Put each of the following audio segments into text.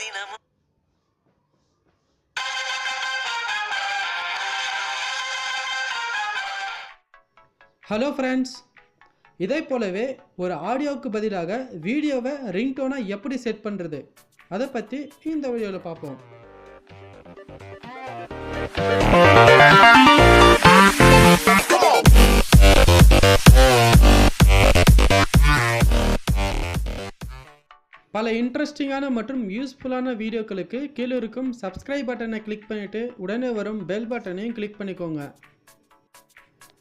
தினமும். Hello friends இதை போலவே ஒரு ஆடியோவுக்கு பதிலாக வீடியோவை ரிங்டோனாக எப்படி செட் பண்ணுறது அதை பற்றி இந்த வீடியோவில் பார்ப்போம். பல இன்ட்ரெஸ்டிங்கான மற்றும் யூஸ்ஃபுல்லான வீடியோக்களுக்கு கீழே இருக்கும் சப்ஸ்கிரைப் பட்டனை கிளிக் பண்ணிவிட்டு உடனே வரும் பெல் பட்டனையும் கிளிக் பண்ணிக்கோங்க.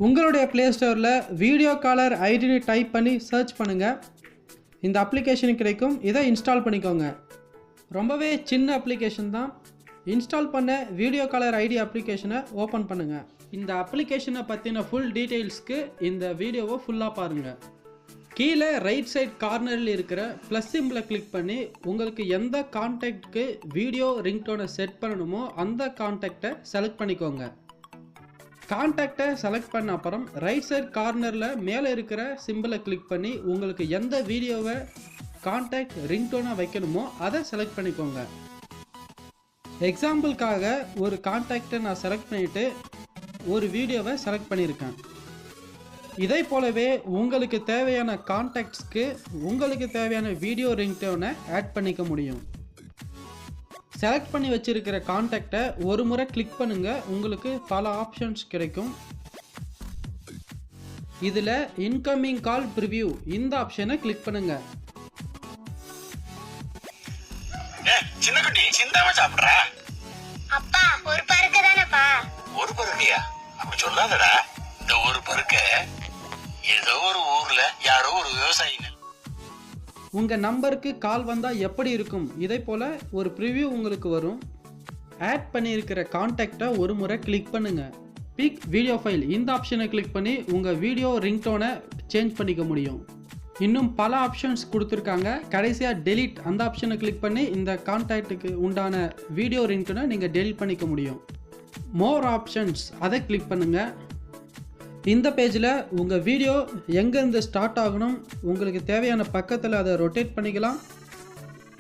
உங்களுடைய ப்ளே ஸ்டோரில் வீடியோ காலர் ஐடினு டைப் பண்ணி சர்ச் பண்ணுங்கள் இந்த அப்ளிகேஷன் கிடைக்கும். இதை இன்ஸ்டால் பண்ணிக்கோங்க. ரொம்பவே சின்ன அப்ளிகேஷன் தான். இன்ஸ்டால் பண்ண வீடியோ காலர் ஐடி அப்ளிகேஷனை ஓப்பன் பண்ணுங்கள் இந்த அப்ளிகேஷனை பற்றின ஃபுல் டீட்டெயில்ஸ்க்கு இந்த வீடியோவை ஃபுல்லாக பாருங்கள் கீழே ரைட் சைட் கார்னரில் இருக்கிற ப்ளஸ் சிம்பிளை கிளிக் பண்ணி உங்களுக்கு எந்த கான்டாக்ட்க்கு வீடியோ ரிங்டோனை செட் பண்ணணுமோ அந்த கான்டாக்டை செலக்ட் பண்ணிக்கோங்க. கான்டாக்டை செலக்ட் பண்ண அப்புறம் ரைட் சைட் கார்னரில் மேலே இருக்கிற சிம்பிளை கிளிக் பண்ணி உங்களுக்கு எந்த வீடியோவை கான்டாக்ட் ரிங்டோனாக வைக்கணுமோ அதை செலக்ட் பண்ணிக்கோங்க. எக்ஸாம்பிளுக்காக ஒரு கான்டாக்டை நான் செலக்ட் பண்ணிவிட்டு ஒரு வீடியோவை செலக்ட் பண்ணியிருக்கேன் இதை போலவே உங்களுக்கு தேவையான கான்டாக்ட்ஸ்க்கு உங்களுக்கு தேவையான வீடியோ ரிங்டோனை ஆட் பண்ணிக்க முடியும். செலக்ட் பண்ணி வச்சிருக்கிற கான்டாக்டை ஒரு முறை கிளிக் பண்ணுங்க உங்களுக்கு பல ஆப்ஷன்ஸ் கிடைக்கும். இதில் இன்கமிங் கால் ப்ரிவ்யூ இந்த ஆப்ஷனை கிளிக் பண்ணுங்க. சின்ன குட்டி சிந்தாம சாப்பிட்றேன் உங்கள் நம்பருக்கு கால் வந்தால் எப்படி இருக்கும்? இதை போல் ஒரு ப்ரிவ்யூ உங்களுக்கு வரும். ஆட் பண்ணியிருக்கிற கான்டாக்டை ஒரு முறை கிளிக் பண்ணுங்கள் பிக் வீடியோ ஃபைல் இந்த ஆப்ஷனை கிளிக் பண்ணி உங்கள் வீடியோ ரிங்டோனை சேஞ்ச் பண்ணிக்க முடியும். இன்னும் பல ஆப்ஷன்ஸ் கொடுத்துருக்காங்க. கடைசியாக டெலிட் அந்த ஆப்ஷனை கிளிக் பண்ணி இந்த கான்டாக்டுக்கு உண்டான வீடியோ ரிங்டோனை நீங்கள் டெலிட் பண்ணிக்க முடியும். மோர் ஆப்ஷன்ஸ் அதை கிளிக் பண்ணுங்கள் இந்த பேஜில் உங்கள் வீடியோ எங்கேருந்து ஸ்டார்ட் ஆகணும் உங்களுக்கு தேவையான பக்கத்தில் அதை ரொட்டேட் பண்ணிக்கலாம்.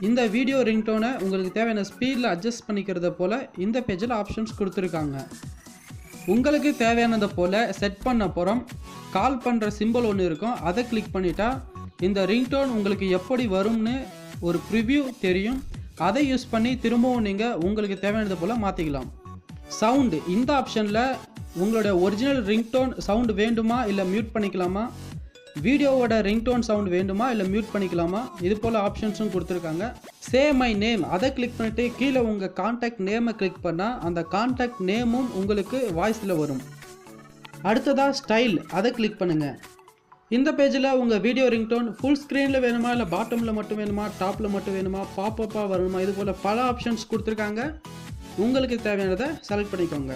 இந்த வீடியோ ரிங்டோனை உங்களுக்கு தேவையான ஸ்பீடில் அட்ஜஸ்ட் பண்ணிக்கிறத போல் இந்த பேஜில் ஆப்ஷன்ஸ் கொடுத்துருக்காங்க. உங்களுக்கு தேவையானதை போல் செட் பண்ண அப்புறம் கால் பண்ணுற சிம்பிள் ஒன்று இருக்கும் அதை கிளிக் பண்ணிட்டா இந்த ரிங்டோன் உங்களுக்கு எப்படி வரும்னு ஒரு ப்ரிவ்யூ தெரியும். அதை யூஸ் பண்ணி திரும்பவும் நீங்கள் உங்களுக்கு தேவையானதை போல் மாற்றிக்கலாம் சவுண்டு இந்த ஆப்ஷனில் உங்களோட ஒரிஜினல் ரிங்டோன் சவுண்டு வேண்டுமா இல்லை மியூட் பண்ணிக்கலாமா? வீடியோவோட ரிங்டோன் சவுண்ட் வேண்டுமா இல்லை மியூட் பண்ணிக்கலாமா? இது போல் ஆப்ஷன்ஸும் கொடுத்துருக்காங்க. சே மை நேம் அதை கிளிக் பண்ணிட்டு கீழே உங்கள் கான்டாக்ட் நேமை கிளிக் பண்ணால் அந்த கான்டாக்ட் நேமும் உங்களுக்கு வாய்ஸில் வரும். அடுத்ததாக ஸ்டைல் அதை கிளிக் பண்ணுங்கள் இந்த பேஜில் உங்கள் வீடியோ ரிங்டோன் ஃபுல் ஸ்க்ரீனில் வேணுமா இல்லை பாட்டமில் மட்டும் வேணுமா? டாப்பில் மட்டும் வேணுமா? பாப்பப்பாக வரணுமா? இது போல் பல ஆப்ஷன்ஸ் கொடுத்துருக்காங்க. உங்களுக்கு தேவையானதை செலக்ட் பண்ணிக்கோங்க.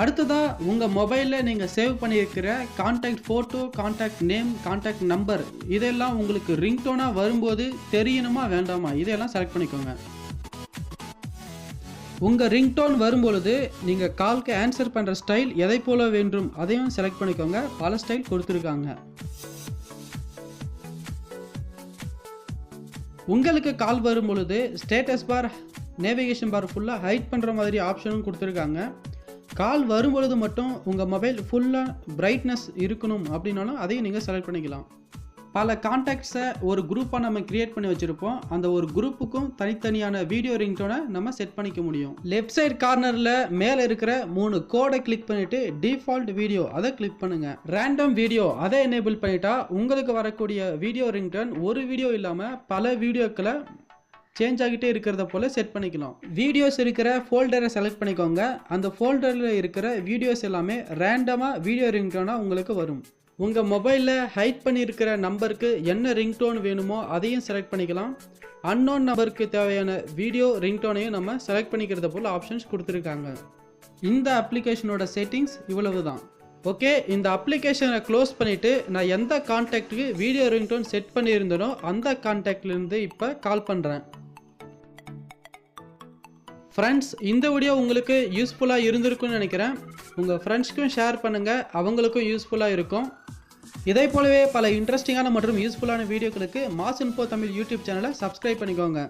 அடுத்ததாக உங்கள் மொபைலில் நீங்கள் சேவ் பண்ணியிருக்கிற contact photo contact name contact number இதெல்லாம் உங்களுக்கு ரிங்டோனாக வரும்போது தெரியணுமா வேண்டாமா? இதையெல்லாம் செலக்ட் பண்ணிக்கோங்க. உங்கள் ரிங்டோன் வரும்பொழுது நீங்கள் கால்க்கு ஆன்சர் பண்ணுற ஸ்டைல் எதை போல வேண்டும் அதையும் செலக்ட் பண்ணிக்கோங்க. பல ஸ்டைல் கொடுத்துருக்காங்க. உங்களுக்கு கால் வரும் பொழுது ஸ்டேட்டஸ் பார் நேவிகேஷன் பார் ஃபுல்லாக ஹைட் பண்ணுற மாதிரி ஆப்ஷனும் கொடுத்துருக்காங்க. கால் வரும்பொழுது மட்டும் உங்கள் மொபைல் ஃபுல்லாக பிரைட்னஸ் இருக்கணும் அப்படின்னாலும் அதையும் நீங்கள் செலக்ட் பண்ணிக்கலாம். பல காண்டாக்ட்ஸை ஒரு குரூப்பாக நம்ம கிரியேட் பண்ணி வச்சுருப்போம். அந்த ஒரு குரூப்புக்கும் தனித்தனியான வீடியோ ரிங்டோனை நம்ம செட் பண்ணிக்க முடியும். லெஃப்ட் சைட் கார்னரில் மேலே இருக்கிற மூணு கோடை கிளிக் பண்ணிவிட்டு டிஃபால்ட் வீடியோ அதை கிளிக் பண்ணுங்கள் ரேண்டம் வீடியோ அதை எனேபிள் பண்ணிட்டா உங்களுக்கு வரக்கூடிய வீடியோ ரிங்டோன் ஒரு வீடியோ இல்லாமல் பல வீடியோக்களை சேஞ்ச் ஆகிட்டே இருக்கிறத போல் செட் பண்ணிக்கலாம். வீடியோஸ் இருக்கிற ஃபோல்டரை செலக்ட் பண்ணிக்கோங்க. அந்த ஃபோல்டரில் இருக்கிற வீடியோஸ் எல்லாமே ரேண்டமாக வீடியோ ரிங்டோனாக உங்களுக்கு வரும். உங்கள் மொபைலில் ஹைட் பண்ணியிருக்கிற நம்பருக்கு என்ன ரிங்டோன் வேணுமோ அதையும் செலக்ட் பண்ணிக்கலாம். அன்னோன் நபருக்கு தேவையான வீடியோ ரிங்டோனையும் நம்ம செலக்ட் பண்ணிக்கிறத போல் ஆப்ஷன்ஸ் கொடுத்துருக்காங்க. இந்த அப்ளிகேஷனோட செட்டிங்ஸ் இவ்வளவு தான் ஓகே இந்த அப்ளிகேஷனை க்ளோஸ் பண்ணிவிட்டு நான் எந்த கான்டாக்ட்டுக்கு வீடியோ ரிங்டோன் செட் பண்ணியிருந்தேனோ அந்த கான்டாக்ட்லேருந்து இப்போ கால் பண்ணுறேன் ஃப்ரெண்ட்ஸ் இந்த வீடியோ உங்களுக்கு யூஸ்ஃபுல்லாக இருந்திருக்குன்னு நினைக்கிறேன். உங்கள் ஃப்ரெண்ட்ஸ்க்கும் ஷேர் பண்ணுங்கள் அவங்களுக்கும் யூஸ்ஃபுல்லாக இருக்கும். இதே போலவே பல இன்ட்ரெஸ்டிங்கான மற்றும் யூஸ்ஃபுல்லான வீடியோக்களுக்கு மாஸ் இன்ஃபோ தமிழ் யூடியூப் சேனலை சப்ஸ்கிரைப் பண்ணிக்கோங்க.